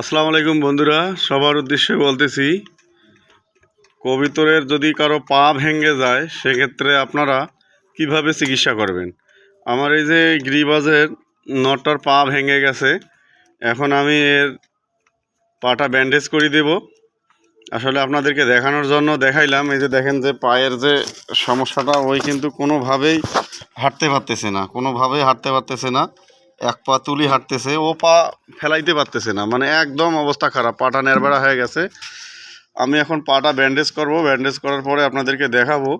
আসসালামু আলাইকুম বন্ধুরা, সবার উদ্দেশ্যে বলতেছি, কবিতরের যদি কারও পা ভেঙে যায়, সেক্ষেত্রে আপনারা কীভাবে চিকিৎসা করবেন? আমার এই যে গ্রিবাজের নটটার পা ভেঙে গেছে, এখন আমি এর পাটা ব্যান্ডেজ করে দেব। আসলে আপনাদেরকে দেখানোর জন্য দেখাইলাম, এই যে দেখেন যে পায়ের যে সমস্যাটা, ওই কিন্তু কোনোভাবেই হাঁটতে পারতেছে না, কোনোভাবেই হাঁটতে পারতেছে না। এক পা তুলি হাঁটতেছে, ও পা ফেলাইতে পারতেছে না। মানে একদম অবস্থা খারাপ, পাটা নেড়বেড়া হয়ে গেছে। আমি এখন পাটা ব্যান্ডেজ করব ব্যান্ডেজ করার পরে আপনাদেরকে দেখাবো।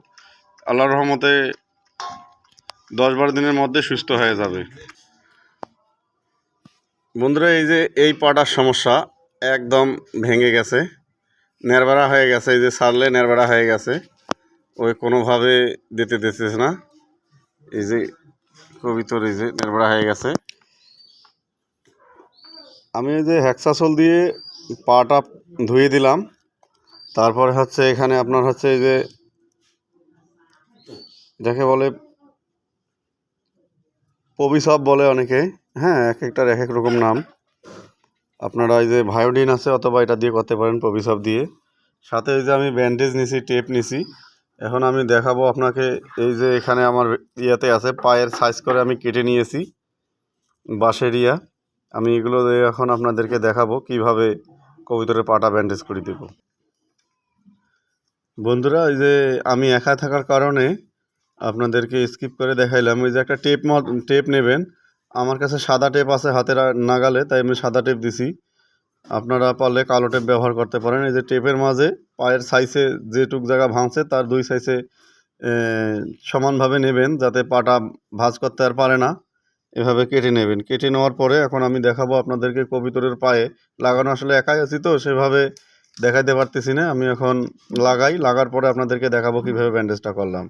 আল্লাহর রহমতে দশ বারো দিনের মধ্যে সুস্থ হয়ে যাবে। বন্ধুরা, এই যে এই পাটার সমস্যা একদম ভেঙে গেছে, নেড়বেড়া হয়ে গেছে। এই যে সারলে নেড়বেড়া হয়ে গেছে ওই কোনোভাবে দিতে দিতেছে না। এই যে কবিতর এই যে নেড়বেড়া হয়ে গেছে। আমি যে হ্যাক্সাসোল দিয়ে পাটা ধুয়ে দিলাম। তারপরে হচ্ছে এখানে আপনার হচ্ছে এই যে যাকে বলে পবিসব বলে অনেকে। হ্যাঁ এক একটার এক এক রকম নাম। আপনারা এই যে ভায়োডিন আছে অথবা এটা দিয়ে করতে পারেন পবিসব দিয়ে। সাথে এই যে আমি ব্যান্ডেজ নিছি, টেপ নিছি। এখন আমি দেখাবো আপনাকে এই যে এখানে আমার ইয়েতে আছে। পায়ের সাইজ করে আমি কেটে নিয়েছি। বাঁশের ইয়া। আমি এগুলো এখন আপনাদেরকে দেখাবো কীভাবে কবুতরের পাটা ব্যান্ডেজ করে দেব। বন্ধুরা, এই যে আমি একা থাকার কারণে আপনাদেরকে স্কিপ করে দেখাইলাম। ওই যে একটা টেপ টেপ নেবেন। আমার কাছে সাদা টেপ আছে হাতের নাগালে, তাই আমি সাদা টেপ দিছি। আপনারা পারলে কালো টেপ ব্যবহার করতে পারেন। এই যে টেপের মাঝে পায়ের সাইজে যেটুক জায়গা ভাঙছে, তার দুই সাইজে সমানভাবে নেবেন, যাতে পাটা ভাঁজ করতে আর পারে না। এভাবে কেটে নেবেন। কেটে নেওয়ার পরে এখন আমি দেখাবো আপনাদেরকে কবিতরের পায়ে। লাগানো আসলে একাই আছি তো, সেভাবে দেখাইতে পারতেছি না। আমি এখন লাগাই, লাগার পরে আপনাদেরকে দেখাবো কীভাবে ব্যান্ডেজটা করলাম।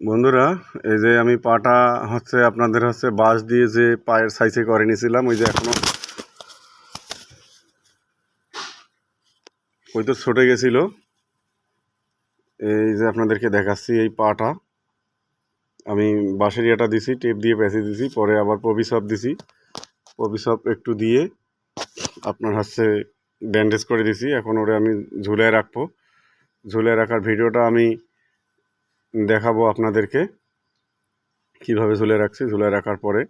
বন্ধুরা, এই যে আমি পাটা হচ্ছে আপনাদের হচ্ছে বাঁশ দিয়ে যে পায়ের সাইজে করে নিয়েছিলাম ওই যে এখনও ওই তো ছুটে গেছিল। এই যে আপনাদেরকে দেখাচ্ছি এই পাটা। আমি বাঁশের ইয়েটা দিছি, টেপ দিয়ে পেঁচে দিছি, পরে আবার পবিসপ দিছি। পবিসপ একটু দিয়ে আপনার হচ্ছে ব্যান্ডেজ করে দিছি। এখন ওরে আমি ঝুলায় রাখব। ঝুলায় রাখার ভিডিওটা আমি দেখাবো আপনাদেরকে। কীভাবে ঝুলে রাখছি, ঝুলে রাখার পরে।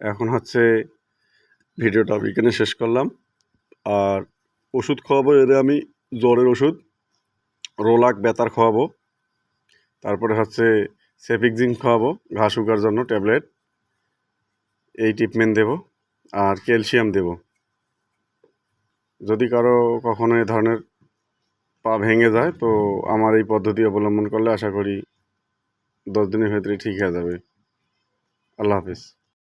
এখন হচ্ছে ভিডিওটা আমি এখানে শেষ করলাম। আর ওষুধ খাওয়াবো, এর আমি জ্বরের ওষুধ, রোলাক, বেতার খাওয়াবো। তারপরে হচ্ছে সেফিকজিং খাওয়াবো ঘাস শুকার জন্য ট্যাবলেট, এই ট্রিটমেন্ট দেব, আর ক্যালসিয়াম দেব। যদি কারও কখনো এ ধরনের পা ভেঙে যায়, তো আমার এই পদ্ধতি অবলম্বন করলে আশা করি দশ দিনের ভেতরে ঠিক হয়ে যাবে। আল্লাহ হাফিজ।